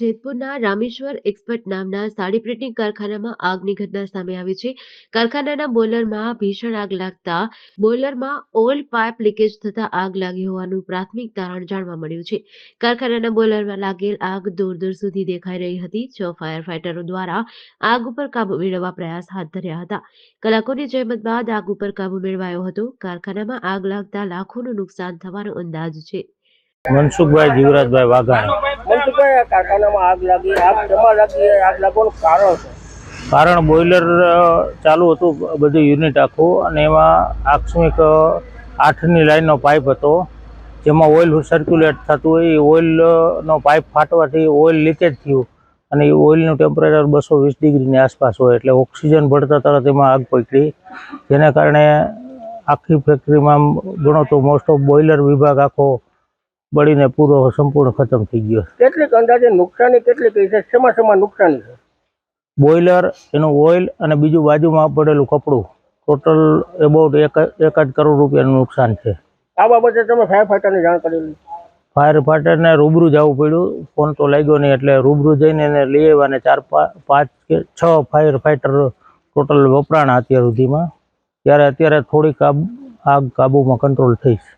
જેતપુરના Rameshwar expert નામના sari printing કારખાનામાં આગની ઘટના સામે આવી છે. કારખાનાના બોલરમાં ભીષણ આગ લાગતા બોલરમાં ઓઇલ પાઇપ લીકેજ થતા આગ લાગી હોવાનું પ્રાથમિક તારણ જાણવા મળ્યું છે. કારખાનાના બોલરમાં લાગેલ આગ દૂર દૂર સુધી દેખાઈ રહી હતી. છ ફાયર ફાઇટરો દ્વારા આગ ઉપર કાબુ મેળવવા પ્રયાસ હાથ ધર્યા હતા. કલાકોની જહેમત બાદ આગ ઉપર કાબુ મેળવાયો હતો. કારખાનામાં આગ લાગતા લાખોનું નુકસાન થવાનો અંદાજ છે. મનસુખભાઈ જીવરાજભાઈ વાઘાણી. કારણ શું? બોઈલર ચાલુ હતું બધું યુનિટ આખું, અને એમાં આકસ્મિક આઠની લાઇનનો પાઇપ હતો, જેમાં ઓઇલ સર્ક્યુલેટ થતું હોય, એ ઓઇલનો પાઇપ ફાટવાથી ઓઇલ લીકેજ થયું, અને એ ઓઇલનું ટેમ્પરેચર બસો વીસ ડિગ્રીની આસપાસ હોય, એટલે ઓક્સિજન ભળતા તરત એમાં આગ પકડી, જેના કારણે આખી ફેક્ટરીમાં ગણો તો મોસ્ટ ઓફ બોઈલર વિભાગ આખો બળીને પૂરો સંપૂર્ણ ખતમ થઈ ગયો કેટલીક અંદાજે નુકસાની કેટલી કઈ છે? શેમાં શેમાં નુકસાની છે? બોઈલર એનું ઓઇલ અને બીજું બાજુમાં પડેલું કપડું. ટોટલ એબાઉટ એક એકાદ કરોડ રૂપિયાનું નુકસાન છે. આ બાબતે તમે ફાયર ફાઈટરને જાણ કરેલી ફાયર ફાઈટરને રૂબરૂ જવું પડ્યું. ફોન તો લાગ્યો નહીં એટલે રૂબરૂ જઈને એને લઈ આવ્યા અને ચાર પાંચ કે છ ફાયર ફાઈટર ટોટલ વપરાણા અત્યાર સુધીમાં. ત્યારે અત્યારે થોડીક આગ કાબૂમાં કંટ્રોલ થઈ છે.